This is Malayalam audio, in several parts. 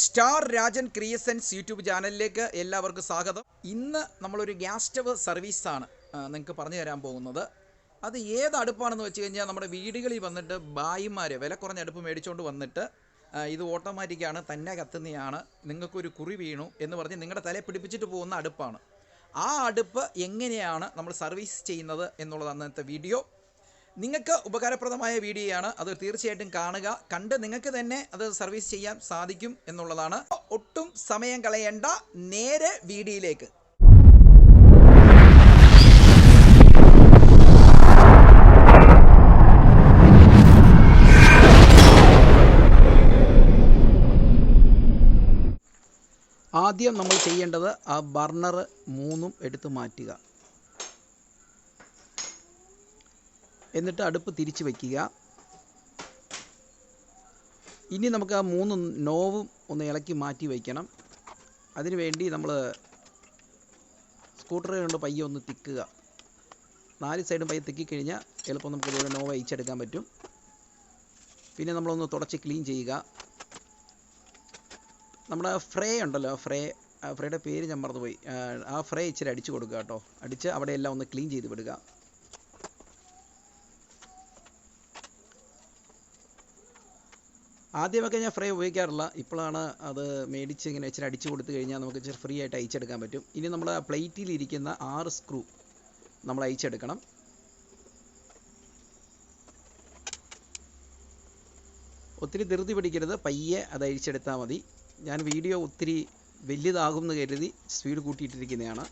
സ്റ്റാർ രാജൻ ക്രിയസൻസ് യൂട്യൂബ് ചാനലിലേക്ക് എല്ലാവർക്കും സ്വാഗതം. ഇന്ന് നമ്മളൊരു ഗ്യാസ് സ്റ്റവ് സർവീസാണ് നിങ്ങൾക്ക് പറഞ്ഞു തരാൻ പോകുന്നത്. അത് ഏത് അടുപ്പാണെന്ന് വെച്ച് കഴിഞ്ഞാൽ നമ്മുടെ വീടുകളിൽ വന്നിട്ട് ബായിമാർ വില കുറഞ്ഞ അടുപ്പ് മേടിച്ചുകൊണ്ട് വന്നിട്ട് ഇത് ഓട്ടോമാറ്റിക്കാണ് തന്നെ കത്തുന്നതാണ് നിങ്ങൾക്കൊരു കുറി വീണു എന്ന് പറഞ്ഞ് നിങ്ങളുടെ തലയെ പിടിപ്പിച്ചിട്ട് പോകുന്ന അടുപ്പാണ്. ആ അടുപ്പ് എങ്ങനെയാണ് നമ്മൾ സർവീസ് ചെയ്യുന്നത് എന്നുള്ളത് അന്നത്തെ വീഡിയോ നിങ്ങൾക്ക് ഉപകാരപ്രദമായ വീഡിയോയാണ്. അത് തീർച്ചയായിട്ടും കാണുക. കണ്ട് നിങ്ങൾക്ക് തന്നെ അത് സർവീസ് ചെയ്യാൻ സാധിക്കും എന്നുള്ളതാണ്. ഒട്ടും സമയം കളയേണ്ട നേരെ വീഡിയോയിലേക്ക്. ആദ്യം നമ്മൾ ചെയ്യേണ്ടത് ആ ബർണർ മൂന്നും എടുത്ത് മാറ്റുക. എന്നിട്ട് അടുപ്പ് തിരിച്ച് വയ്ക്കുക ഇനി നമുക്ക് ആ മൂന്ന് നോവും ഒന്ന് ഇളക്കി മാറ്റി വയ്ക്കണം അതിനു വേണ്ടി നമ്മൾ സ്കൂട്ടർ കൊണ്ട് പയ്യെ ഒന്ന് തിക്കുക. നാല് സൈഡും പയ്യെ തിക്കി കഴിഞ്ഞാൽ എളുപ്പം നമുക്ക് ഇതുപോലെ നോവ അയച്ചെടുക്കാൻ പറ്റും. പിന്നെ നമ്മളൊന്ന് തുടച്ച് ക്ലീൻ ചെയ്യുക. നമ്മുടെ ഫ്രേ ഉണ്ടല്ലോ ഫ്രേ. ഫ്രേയുടെ പേര് ഞാൻ മറന്നുപോയി. ആ ഫ്രേ ഇച്ചിരി അടിച്ചു കൊടുക്കുക കേട്ടോ. അടിച്ച് അവിടെയെല്ലാം ഒന്ന് ക്ലീൻ ചെയ്ത് വിടുക. ആദ്യമൊക്കെ ഞാൻ ഫ്രൈ ഉപയോഗിക്കാറില്ല. ഇപ്പോഴാണ് അത് മേടിച്ച് ഇങ്ങനെ ഇച്ചിരി അടിച്ചു കൊടുത്തു കഴിഞ്ഞാൽ നമുക്ക് ഇച്ചിരി ഫ്രീ ആയിട്ട് അയച്ചെടുക്കാൻ പറ്റും. ഇനി നമ്മൾ പ്ലേറ്റിലിരിക്കുന്ന ആറ് സ്ക്രൂ നമ്മൾ അയച്ചെടുക്കണം. ഒത്തിരി ധൃതി പിടിക്കരുത്. പയ്യെ അത് അഴിച്ചെടുത്താൽ മതി. ഞാൻ വീഡിയോ ഒത്തിരി വലിയതാകും എന്ന് കരുതി സ്പീഡ് കൂട്ടിയിട്ടിരിക്കുന്നതാണ്.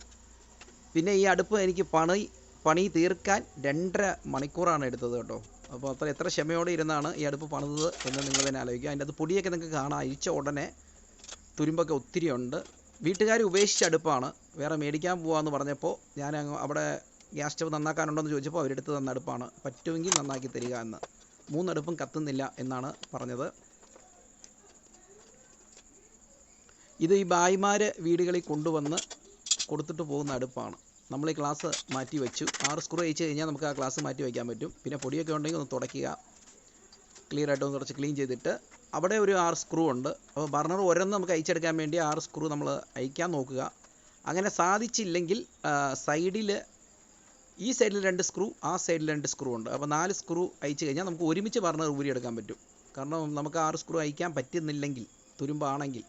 പിന്നെ ഈ അടുപ്പ് എനിക്ക് പണി പണി തീർക്കാൻ രണ്ടര മണിക്കൂറാണ് എടുത്തത് കേട്ടോ. അപ്പോൾ അത്ര എത്ര ക്ഷമയോടെ ഇരുന്നാണ് ഈ അടുപ്പ് പണിതത് എന്ന് നിങ്ങൾ തന്നെ ആലോചിക്കുക. അതിന്റെ അത് പൊടിയൊക്കെ നിങ്ങൾക്ക് കാണാം. അഴിച്ച ഉടനെ തുരുമ്പൊക്കെ ഒത്തിരി ഉണ്ട്. വീട്ടുകാർ ഉപേക്ഷിച്ച അടുപ്പാണ്. വേറെ മേടിക്കാൻ പോകാമെന്ന് പറഞ്ഞപ്പോൾ ഞാൻ അവിടെ ഗ്യാസ് സ്റ്റവ് നന്നാക്കാനുണ്ടോ എന്ന് ചോദിച്ചപ്പോൾ അവരെടുത്ത് തന്ന അടുപ്പാണ്. പറ്റുമെങ്കിൽ നന്നാക്കി തരിക എന്ന്. മൂന്നടുപ്പും കത്തുന്നില്ല എന്നാണ് പറഞ്ഞത്. ഇത് ഈ ബായിമാർ വീടുകളിൽ കൊണ്ടുവന്ന് കൊടുത്തിട്ട് പോകുന്ന അടുപ്പാണ്. നമ്മൾ ഈ ക്ലാസ് മാറ്റി വെച്ചു. ആറ് സ്ക്രൂ അയച്ചു കഴിഞ്ഞാൽ നമുക്ക് ആ ക്ലാസ് മാറ്റി വയ്ക്കാൻ പറ്റും. പിന്നെ പൊടിയൊക്കെ ഉണ്ടെങ്കിൽ ഒന്ന് തുടയ്ക്കുക. ക്ലിയർ ആയിട്ട് ഒന്ന് കുറച്ച് ക്ലീൻ ചെയ്തിട്ട് അവിടെ ഒരു ആറ് സ്ക്രൂ ഉണ്ട്. അപ്പോൾ ബർണർ ഒരെന്ന് നമുക്ക് അയച്ചെടുക്കാൻ വേണ്ടി ആറ് സ്ക്രൂ നമ്മൾ അയക്കാൻ നോക്കുക. അങ്ങനെ സാധിച്ചില്ലെങ്കിൽ സൈഡിൽ ഈ സൈഡിൽ രണ്ട് സ്ക്രൂ ആ സൈഡിൽ രണ്ട് സ്ക്രൂ ഉണ്ട്. അപ്പോൾ നാല് സ്ക്രൂ അയച്ചു കഴിഞ്ഞാൽ നമുക്ക് ഒരുമിച്ച് ബർണർ ഊരിയെടുക്കാൻ പറ്റും. കാരണം നമുക്ക് ആറ് സ്ക്രൂ അയക്കാൻ പറ്റുന്നില്ലെങ്കിൽ തുരുമ്പാണെങ്കിൽ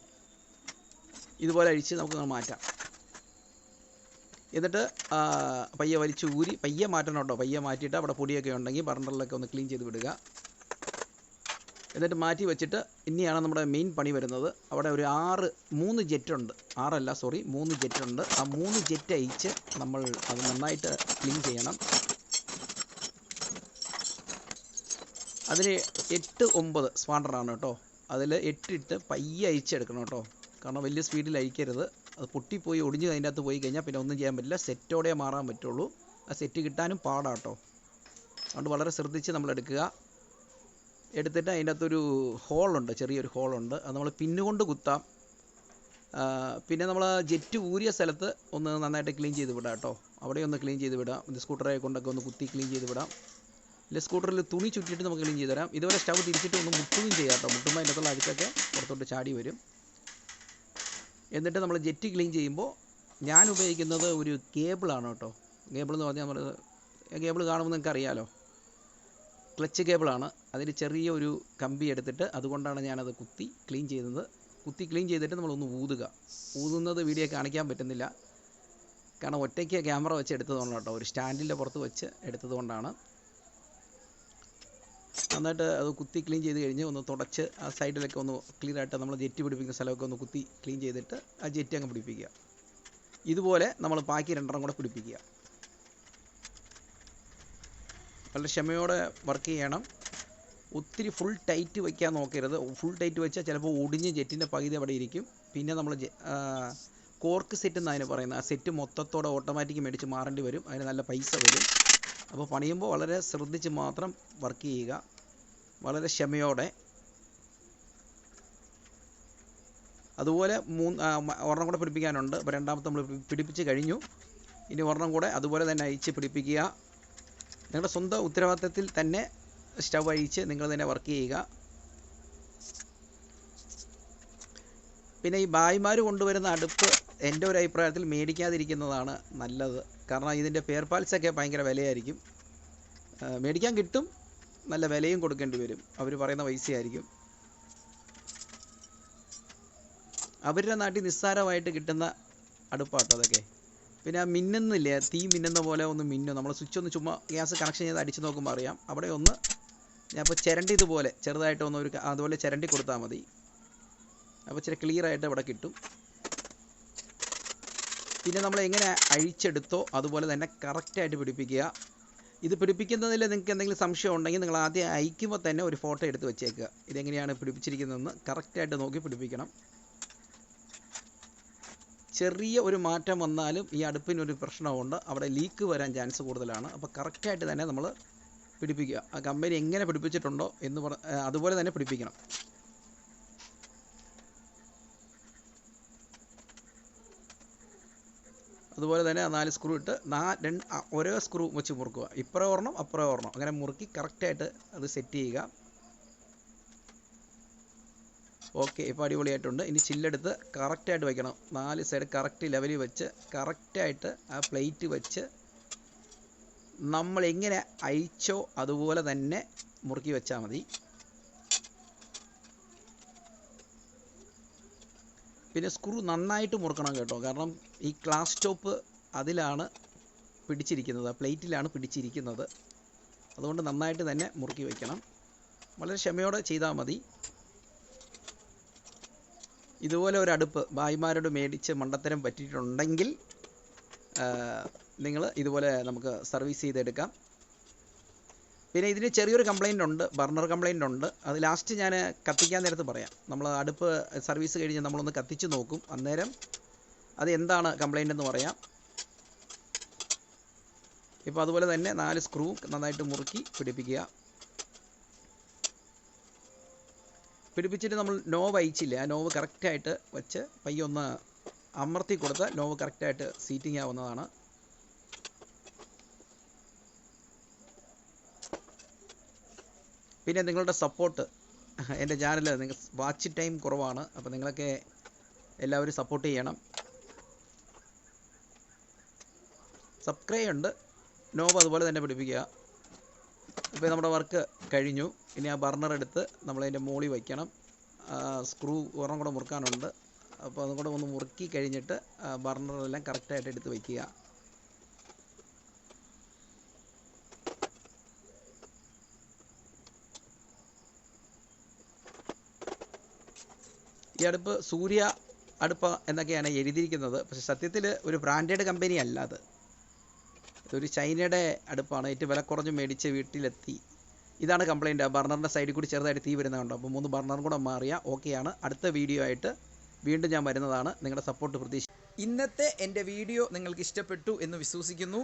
ഇതുപോലെ അഴിച്ച് നമുക്ക് മാറ്റാം. എന്നിട്ട് പയ്യ വലിച്ചു ഊരി പയ്യെ മാറ്റണം കേട്ടോ പയ്യെ മാറ്റിയിട്ട് അവിടെ പൊടിയൊക്കെ ഉണ്ടെങ്കിൽ ബർണറിലൊക്കെ ഒന്ന് ക്ലീൻ ചെയ്ത് വിടുക. എന്നിട്ട് മാറ്റി വെച്ചിട്ട് ഇനിയാണ് നമ്മുടെ മെയിൻ പണി വരുന്നത്. അവിടെ ഒരു ആറ് മൂന്ന് ജെറ്റുണ്ട് ആറല്ല സോറി മൂന്ന് ജെറ്റുണ്ട് ആ മൂന്ന് ജെറ്റ് അയച്ച് നമ്മൾ അത് നന്നായിട്ട് ക്ലീൻ ചെയ്യണം. അതിന് എട്ട് ഒമ്പത് സ്പാണ്ടറാണ് കേട്ടോ. അതിൽ എട്ടിട്ട് പയ്യെ അയച്ചെടുക്കണം കേട്ടോ. കാരണം വലിയ സ്പീഡിൽ അയക്കരുത് അത് പൊട്ടിപ്പോയി ഒടിഞ്ഞ് അതിന്റെ അകത്ത് പോയി കഴിഞ്ഞാൽ പിന്നെ ഒന്നും ചെയ്യാൻ പറ്റില്ല. സെറ്റോടെ മാറാൻ പറ്റുള്ളൂ. ആ സെറ്റ് കിട്ടാനും പാടാട്ടോ. അതുകൊണ്ട് വളരെ ശ്രദ്ധിച്ച് നമ്മൾ എടുക്കുക. എടുത്തിട്ട് അതിന്റെ അകത്തൊരു ഹോളുണ്ട് ചെറിയൊരു ഹോളുണ്ട്. അത് നമ്മൾ പിന്നുകൊണ്ട് കുത്താം. പിന്നെ നമ്മൾ ജെറ്റ് ഊരിയ സ്ഥലത്ത് ഒന്ന് നന്നായിട്ട് ക്ലീൻ ചെയ്ത് വിടാം കേട്ടോ. അവിടെ ഒന്ന് ക്ലീൻ ചെയ്ത് വിടാം. ഇത് സ്കൂട്ടറെ കൊണ്ടൊക്കെ ഒന്ന് കുത്തി ക്ലീൻ ചെയ്ത് വിടാം. ഇല്ല സ്കൂട്ടറിൽ തുണി ചുറ്റിയിട്ട് നമുക്ക് ക്ലീൻ ചെയ്ത് തരാം. ഇതുവരെ സ്റ്റവ് തിരിച്ചിട്ട് ഒന്ന് മുട്ടുകയും ചെയ്യാം കേട്ടോ. മുട്ടുമ്പോൾ അതിന്റെ അകത്തുള്ള അഴുക്കൊക്കെ പുറത്തോട്ട് ചാടി വരും. എന്നിട്ട് നമ്മൾ ജെറ്റ് ക്ലീൻ ചെയ്യുമ്പോൾ ഞാൻ ഉപയോഗിക്കുന്നത് ഒരു കേബിളാണ് കേട്ടോ. കേബിൾ എന്ന് പറഞ്ഞാൽ നമ്മൾ കേബിൾ കാണുമ്പോൾ നിങ്ങൾക്ക് അറിയാലോ. ക്ലച്ച് കേബിളാണ് അതിൽ ചെറിയ ഒരു കമ്പി എടുത്തിട്ട് അതുകൊണ്ടാണ് ഞാനത് കുത്തി ക്ലീൻ ചെയ്യുന്നത്. കുത്തി ക്ലീൻ ചെയ്തിട്ട് നമ്മളൊന്ന് ഊതുക. ഊതുന്നത് വീഡിയോ കാണിക്കാൻ പറ്റുന്നില്ല. കാരണം ഒറ്റയ്ക്ക് ക്യാമറ വെച്ച് എടുത്തതുകൊണ്ടാണ് കേട്ടോ. ഒരു സ്റ്റാൻഡിന്റെ പുറത്ത് വെച്ച് എടുത്തത് കൊണ്ടാണ്. നന്നായിട്ട് അത് കുത്തി ക്ലീൻ ചെയ്ത് കഴിഞ്ഞ് ഒന്ന് തുടച്ച് ആ സൈഡിലൊക്കെ ഒന്ന് ക്ലിയർ ആയിട്ട് നമ്മൾ ജെറ്റി പിടിപ്പിക്കുന്ന സ്ഥലമൊക്കെ ഒന്ന് കുത്തി ക്ലീൻ ചെയ്തിട്ട് ആ ജെറ്റി അങ്ങ് പിടിപ്പിക്കുക. ഇതുപോലെ നമ്മൾ ബാക്കി രണ്ടെണ്ണം കൂടെ പിടിപ്പിക്കുക. വളരെ ക്ഷമയോടെ വർക്ക് ചെയ്യണം. ഒത്തിരി ഫുൾ ടൈറ്റ് വയ്ക്കാൻ നോക്കരുത്. ഫുൾ ടൈറ്റ് വെച്ചാൽ ചിലപ്പോൾ ഒടിഞ്ഞ് ജെറ്റിന്റെ പകുതി അവിടെ ഇരിക്കും. പിന്നെ നമ്മൾ കോർക്ക് സെറ്റ് എന്നാണ് അതിന് പറയുന്നത്. ആ സെറ്റ് മൊത്തത്തോടെ ഓട്ടോമാറ്റിക് മേടിച്ച് മാറേണ്ടി വരും. അതിന് നല്ല പൈസ വരും. അപ്പോൾ പണിയുമ്പോൾ വളരെ ശ്രദ്ധിച്ച് മാത്രം വർക്ക് ചെയ്യുക. വളരെ ക്ഷമയോടെ. അതുപോലെ മൂന്ന് ഒരെണ്ണം കൂടെ പിടിപ്പിക്കാനുണ്ട്. അപ്പോൾ രണ്ടാമത്തെ നമ്മൾ പിടിപ്പിച്ച് കഴിഞ്ഞു. ഇനി ഒരെണ്ണം കൂടെ അതുപോലെ തന്നെ അഴിച്ച് പിടിപ്പിക്കുക. നിങ്ങളുടെ സ്വന്തം ഉത്തരവാദിത്തത്തിൽ തന്നെ സ്റ്റവ് അഴിച്ച് നിങ്ങൾ തന്നെ വർക്ക് ചെയ്യുക. പിന്നെ ഈ ബായിമാർ കൊണ്ടുവരുന്ന അടുപ്പ് എന്റെ ഒരു അഭിപ്രായത്തിൽ മേടിക്കാതിരിക്കുന്നതാണ് നല്ലത്. കാരണം ഇതിന്റെ പേർ പാൽസൊക്കെ ഭയങ്കര വിലയായിരിക്കും. മേടിക്കാൻ കിട്ടും. നല്ല വിലയും കൊടുക്കേണ്ടി വരും. അവർ പറയുന്ന പൈസയായിരിക്കും. അവരുടെ നാട്ടിൽ നിസ്സാരമായിട്ട് കിട്ടുന്ന അടുപ്പാട്ടോ അതൊക്കെ. പിന്നെ ആ മിന്നുന്നില്ലേ? തീ മിന്നുന്ന പോലെ ഒന്ന് മിന്നും. നമ്മൾ സ്വിച്ച് ഒന്ന് ചുമ്മാ ഗ്യാസ് കണക്ഷൻ ചെയ്ത് അടിച്ചു നോക്കുമ്പോൾ അറിയാം. അവിടെ ഒന്ന് ഞാൻ ഇപ്പോൾ ചിരണ്ടി ഇതുപോലെ ചെറുതായിട്ട് ഒന്ന് ഒരു അതുപോലെ ചിരണ്ടി കൊടുത്താൽ മതി. അപ്പോൾ ഇച്ചിരി ക്ലിയർ ആയിട്ട് ഇവിടെ കിട്ടും. പിന്നെ നമ്മൾ എങ്ങനെ അഴിച്ചെടുത്തോ അതുപോലെ തന്നെ കറക്റ്റായിട്ട് പിടിപ്പിക്കുക. ഇത് പിടിപ്പിക്കുന്നതിൽ നിങ്ങൾക്ക് എന്തെങ്കിലും സംശയം ഉണ്ടെങ്കിൽ നിങ്ങൾ ആദ്യം അയക്കുമ്പോൾ തന്നെ ഒരു ഫോട്ടോ എടുത്ത് വെച്ചേക്കുക. ഇതെങ്ങനെയാണ് പിടിപ്പിച്ചിരിക്കുന്നതെന്ന് കറക്റ്റായിട്ട് നോക്കി പിടിപ്പിക്കണം. ചെറിയ ഒരു മാറ്റം വന്നാലും ഈ അടുപ്പിനൊരു പ്രശ്നമുണ്ട്. അവിടെ ലീക്ക് വരാൻ ചാൻസ് കൂടുതലാണ്. അപ്പോൾ കറക്റ്റായിട്ട് തന്നെ നമ്മൾ പിടിപ്പിക്കുക. ആ കമ്പനി എങ്ങനെ പിടിപ്പിച്ചിട്ടുണ്ടോ എന്ന് പറ അതുപോലെ തന്നെ പിടിപ്പിക്കണം. അതുപോലെ തന്നെ നാല് സ്ക്രൂ ഇട്ട് നാ രണ്ട് ഒരേ സ്ക്രൂ വെച്ച് മുറുക്കുക. ഇപ്പുറേ ഒരെണ്ണം അപ്പുറേ ഒരെണ്ണം. അങ്ങനെ മുറുക്കി കറക്റ്റായിട്ട് അത് സെറ്റ് ചെയ്യുക. ഓക്കെ ഇപ്പോൾ അടിപൊളിയായിട്ടുണ്ട്. ഇനി ചില്ലെടുത്ത് കറക്റ്റായിട്ട് വയ്ക്കണം നാല് സൈഡ് കറക്റ്റ് ലെവലിൽ വെച്ച് കറക്റ്റായിട്ട് ആ പ്ലേറ്റ് വെച്ച് നമ്മൾ എങ്ങനെ അഴിച്ചോ അതുപോലെ തന്നെ മുറുക്കി വെച്ചാൽ മതി. പിന്നെ സ്ക്രൂ നന്നായിട്ട് മുറുക്കണം കേട്ടോ. കാരണം ഈ ഗ്ലാസ് ടോപ്പ് അതിലാണ് പിടിച്ചിരിക്കുന്നത് പ്ലേറ്റിലാണ് പിടിച്ചിരിക്കുന്നത്. അതുകൊണ്ട് നന്നായിട്ട് തന്നെ മുറുക്കി വയ്ക്കണം വളരെ ക്ഷമയോടെ ചെയ്താൽ മതി. ഇതുപോലെ ഒരു അടുപ്പ് ഭായിമാരോട് മേടിച്ച് മണ്ടത്തരം പറ്റിയിട്ടുണ്ടെങ്കിൽ നിങ്ങൾ ഇതുപോലെ നമുക്ക് സർവീസ് ചെയ്തെടുക്കാം. പിന്നെ ഇതിന് ചെറിയൊരു കംപ്ലൈന്റ് ഉണ്ട് ബർണർ കംപ്ലൈന്റ് ഉണ്ട്. അത് ലാസ്റ്റ് ഞാൻ കത്തിക്കാൻ നേരത്ത് പറയാം. നമ്മൾ അടുപ്പ് സർവീസ് കഴിഞ്ഞ് നമ്മളൊന്ന് കത്തിച്ച് നോക്കും. അന്നേരം അത് എന്താണ് കംപ്ലൈന്റ് എന്ന് പറയാം. ഇപ്പോൾ അതുപോലെ തന്നെ നാല് സ്ക്രൂ നന്നായിട്ട് മുറുക്കി പിടിപ്പിക്കുക. പിടിപ്പിച്ചിട്ട് നമ്മൾ നോവ് അയച്ചില്ല ആ നോവ് കറക്റ്റായിട്ട് വെച്ച് പയ്യൊന്ന് അമർത്തി കൊടുത്ത് നോവ് കറക്റ്റായിട്ട് സീറ്റിംഗ് ആവുന്നതാണ്. പിന്നെ നിങ്ങളുടെ സപ്പോർട്ട് എന്റെ ചാനൽ നിങ്ങൾ വാച്ച് ടൈം കുറവാണ്. അപ്പോൾ നിങ്ങളൊക്കെ എല്ലാവരും സപ്പോർട്ട് ചെയ്യണം. സബ്സ്ക്രൈബ് ഉണ്ട് നോബ് അതുപോലെ തന്നെ പിടിപ്പിക്കുക. ഇപ്പോൾ നമ്മുടെ വർക്ക് കഴിഞ്ഞു. ഇനി ആ ബർണർ എടുത്ത് നമ്മളതിന്റെ മുകളിൽ വയ്ക്കണം. സ്ക്രൂ ഒരെണ്ണം കൂടെ മുറുക്കാനുണ്ട്. അപ്പോൾ അതും കൂടെ ഒന്ന് മുറുക്കി കഴിഞ്ഞിട്ട് ബർണറെല്ലാം കറക്റ്റായിട്ട് എടുത്ത് വയ്ക്കുക. ഈ അടുപ്പ് സൂര്യ അടുപ്പ് എന്നൊക്കെയാണ് എഴുതിയിരിക്കുന്നത്. പക്ഷെ സത്യത്തിൽ ഒരു ബ്രാൻഡഡ് കമ്പനി അല്ല അത്. ഇതൊരു ചൈനയുടെ അടുപ്പാണ് ഏറ്റവും വില കുറഞ്ഞ് മേടിച്ച് വീട്ടിലെത്തി. ഇതാണ് കംപ്ലൈന്റ് ബർണറിന്റെ സൈഡിൽ കൂടി ചെറുതായിട്ട് തീ വരുന്നതുണ്ട്. അപ്പോൾ മൂന്ന് ബർണറും കൂടെ മാറിയ ഓക്കെയാണ്. അടുത്ത വീഡിയോ ആയിട്ട് വീണ്ടും ഞാൻ വരുന്നതാണ്. നിങ്ങളുടെ സപ്പോർട്ട് പ്രതീക്ഷ ഇന്നത്തെ എന്റെ വീഡിയോ നിങ്ങൾക്ക് ഇഷ്ടപ്പെട്ടു എന്ന് വിശ്വസിക്കുന്നു.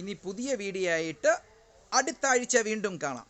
ഇനി പുതിയ വീഡിയോ ആയിട്ട് അടുത്ത ആഴ്ച വീണ്ടും കാണാം.